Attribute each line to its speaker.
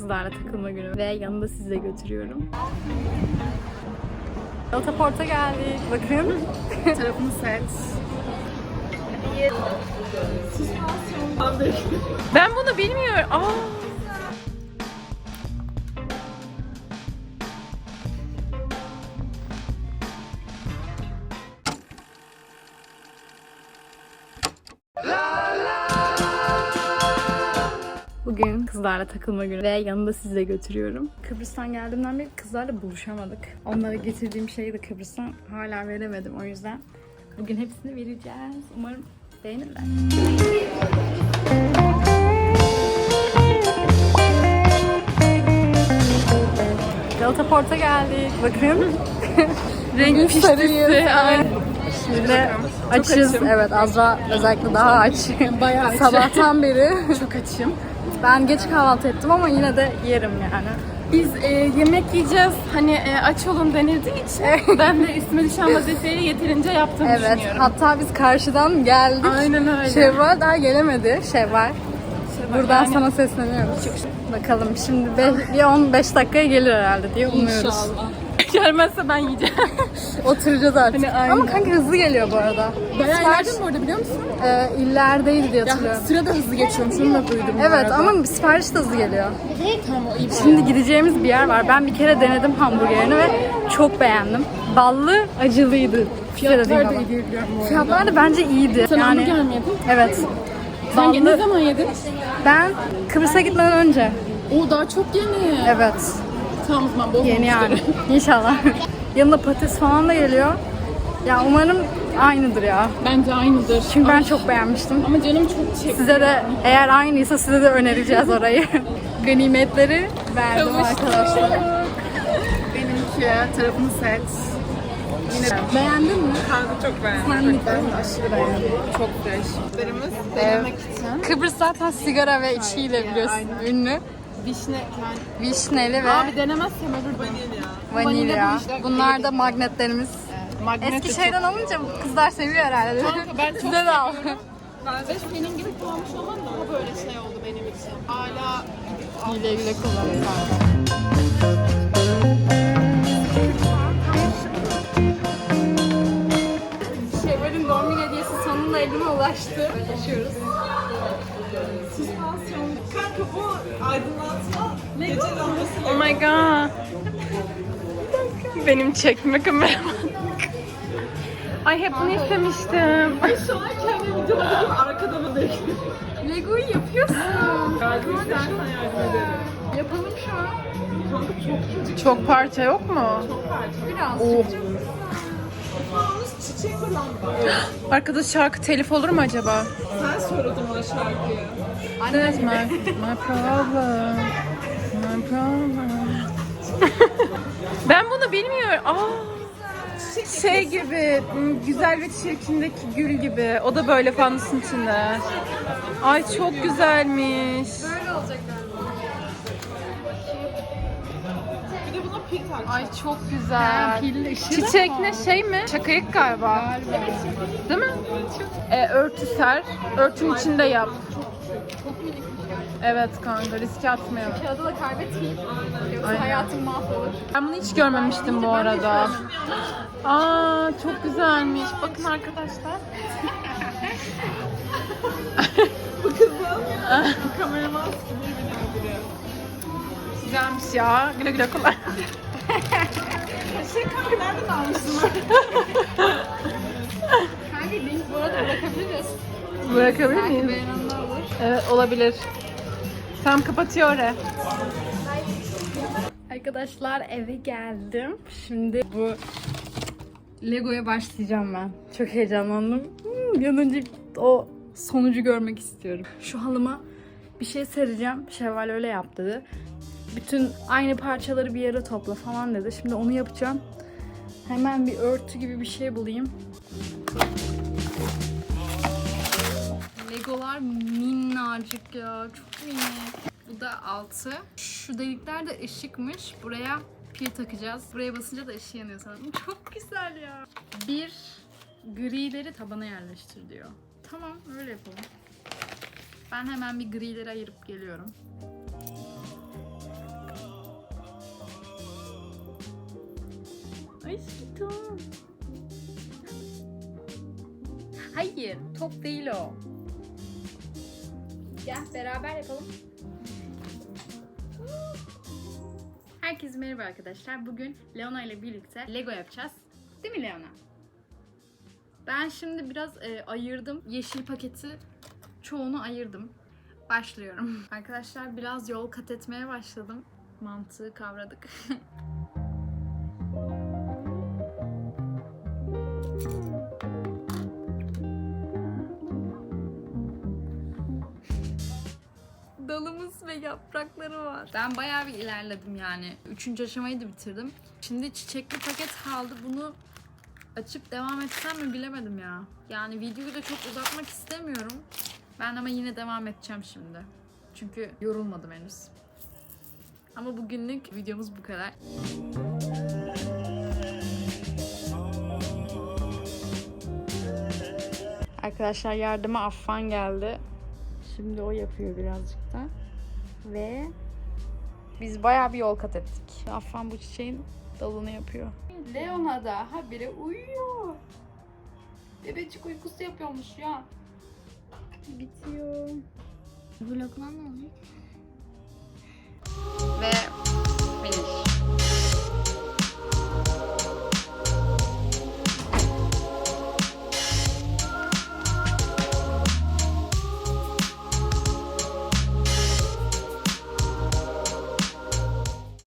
Speaker 1: kızlarla takılma günü ve yanında sizi de götürüyorum. Otoporta geldik. Bakın.
Speaker 2: Tarafını set.
Speaker 1: Ben bunu bilmiyorum. Aa. Bugün kızlarla takılma günü ve yanında sizi de götürüyorum. Kıbrıs'tan geldiğimden beri kızlarla buluşamadık. Onlara getirdiğim şeyi de Kıbrıs'tan hala veremedim. O yüzden bugün hepsini vereceğiz. Umarım beğenirler. Galata Port'a geldik. Bakın. Renk piştisi. Şimdi de açız. Evet Azra özellikle daha aç.
Speaker 2: Bayağı aç.
Speaker 1: Sabahtan beri.
Speaker 2: Çok açım.
Speaker 1: Ben geç kahvaltı ettim ama yine de yerim yani.
Speaker 2: Biz e, yemek yiyeceğiz. Hani e, aç olun denildiği için ben de üstüme düşen vazifeyi yeterince yaptığımı
Speaker 1: Evet.
Speaker 2: düşünüyorum.
Speaker 1: Hatta biz karşıdan geldik.
Speaker 2: Aynen öyle.
Speaker 1: Şevval daha gelemedi. Şevval. Buradan
Speaker 2: yani-
Speaker 1: sana sesleniyoruz. Bakalım şimdi be- bir 15 dakikaya gelir herhalde diye umuyoruz.
Speaker 2: İnşallah. Gelmezse ben yiyeceğim.
Speaker 1: Oturacağız artık.
Speaker 2: Hani.
Speaker 1: Ama kanka hızlı geliyor bu arada.
Speaker 2: Bayağı
Speaker 1: Sipariş-
Speaker 2: ilerledim bu arada biliyor musun?
Speaker 1: Ee, illerdeydi diye
Speaker 2: Ya
Speaker 1: hatırlıyorum.
Speaker 2: sıra da hızlı geçiyormuş. Onu da duydum
Speaker 1: Evet ama sipariş de hızlı geliyor.
Speaker 2: Tamam o iyi bir
Speaker 1: Şimdi gideceğimiz bir yer var. Ben bir kere denedim hamburgerini ve çok beğendim. Ballı, acılıydı.
Speaker 2: Fiyatlar da
Speaker 1: ama.
Speaker 2: iyi diye biliyorum bu arada.
Speaker 1: Fiyatlar da bence iyiydi.
Speaker 2: Sen
Speaker 1: yani
Speaker 2: hamburger mi yedin?
Speaker 1: evet.
Speaker 2: Sen ne zaman yedin?
Speaker 1: Ben Kıbrıs'a gitmeden önce.
Speaker 2: O daha çok yeni.
Speaker 1: Evet.
Speaker 2: Tamam o zaman bol
Speaker 1: Yeni yani. İnşallah. Yanında patates falan da geliyor. Ya umarım aynıdır ya.
Speaker 2: Bence aynıdır.
Speaker 1: Çünkü ben
Speaker 2: Ay,
Speaker 1: çok beğenmiştim.
Speaker 2: Ama canım çok çekti.
Speaker 1: Size de eğer aynıysa size de önereceğiz orayı. Ganimetleri verdim
Speaker 2: Kavuştuk.
Speaker 1: arkadaşlar.
Speaker 2: Benimki tarafını set. Yine
Speaker 1: Beğendin mi?
Speaker 2: kanka çok beğendim. Ben de aşırı beğendim. Çok fresh. Ürünlerimiz denemek için.
Speaker 1: Kıbrıs zaten sigara ve içkiyle biliyorsun ünlü.
Speaker 2: Vişne yani.
Speaker 1: Vişneli ve
Speaker 2: Abi denemezsem ölürdüm.
Speaker 1: vanilya.
Speaker 2: işler-
Speaker 1: Bunlar da magnetlerimiz.
Speaker 2: Magnet de
Speaker 1: Eski
Speaker 2: çok-
Speaker 1: şeyden alınca kızlar seviyor herhalde.
Speaker 2: Kanka ben çok
Speaker 1: Size de al.
Speaker 2: Ve senin gibi kullanmış olman daha böyle şey oldu benim için. Hala
Speaker 1: Güle güle kullanın.
Speaker 2: Oh my god. Benim çekme kameram. Ay hep bunu istemiştim.
Speaker 3: Şu an kendi videomu arkada mı bekliyorum?
Speaker 1: Lego'yu yapıyorsun.
Speaker 3: Yardım istersen yardım ederim.
Speaker 1: Yapalım şu an.
Speaker 3: Kanka çok küçük
Speaker 2: Çok parça yok mu?
Speaker 3: parça.
Speaker 1: Biraz.
Speaker 2: Oh.
Speaker 3: Çiçek.
Speaker 2: Arkada şarkı telif olur mu acaba?
Speaker 3: Sen söyledin o şarkıyı.
Speaker 2: This is my, my problem. My problem. ben bunu bilmiyorum. Aa, şey gibi, güzel ve çirkindeki gül gibi. O da böyle fanusun içinde. Ay çok güzelmiş.
Speaker 1: Böyle olacak.
Speaker 2: Ay çok güzel. Çiçek ne şey mi? Şakayık galiba. Değil mi? E, örtü ser. Örtünün içinde yap. Evet kanka riske atmayalım.
Speaker 1: Kağıdı da kaybetmeyeyim. Yoksa
Speaker 2: Aynen.
Speaker 1: hayatım mahvolur.
Speaker 2: Ben bunu hiç görmemiştim bu arada. Aa çok güzelmiş. Bakın arkadaşlar.
Speaker 3: Kameraman gibi bir biri.
Speaker 2: Güzelmiş ya. Güle güle kullan.
Speaker 3: Şey kanka nereden almışsın?
Speaker 1: Kanka link bu arada bırakabiliriz.
Speaker 2: Bırakabilir
Speaker 1: Belki
Speaker 2: miyim?
Speaker 1: beğenenler.
Speaker 2: Evet olabilir. Tam kapatıyor oraya.
Speaker 1: Arkadaşlar eve geldim. Şimdi bu Lego'ya başlayacağım ben. Çok heyecanlandım. Hmm, önce o sonucu görmek istiyorum. Şu halıma bir şey sereceğim. Şevval öyle yap dedi. Bütün aynı parçaları bir yere topla falan dedi. Şimdi onu yapacağım. Hemen bir örtü gibi bir şey bulayım. Legolar minnacık ya. Çok minik. Bu da 6. Şu delikler de ışıkmış. Buraya pil takacağız. Buraya basınca da ışığı yanıyor sanırım. Çok güzel ya. Bir grileri tabana yerleştir diyor. Tamam öyle yapalım. Ben hemen bir grileri ayırıp geliyorum. Aşkım. Hayır, top değil o. Gel beraber yapalım. Herkese merhaba arkadaşlar. Bugün Leona ile birlikte Lego yapacağız. Değil mi Leona? Ben şimdi biraz e, ayırdım. Yeşil paketi çoğunu ayırdım. Başlıyorum. Arkadaşlar biraz yol kat etmeye başladım. Mantığı kavradık. dalımız ve yaprakları var. Ben bayağı bir ilerledim yani. Üçüncü aşamayı da bitirdim. Şimdi çiçekli paket kaldı. Bunu açıp devam etsem mi bilemedim ya. Yani videoyu da çok uzatmak istemiyorum. Ben ama yine devam edeceğim şimdi. Çünkü yorulmadım henüz. Ama bugünlük videomuz bu kadar. Arkadaşlar yardıma Affan geldi. Şimdi o yapıyor birazcık da. Ve biz baya bir yol kat ettik. Affan bu çiçeğin dalını yapıyor. Leona da habire uyuyor. Bebecik uykusu yapıyormuş ya. Bitiyor.
Speaker 4: Vloglar ne olacak? Ve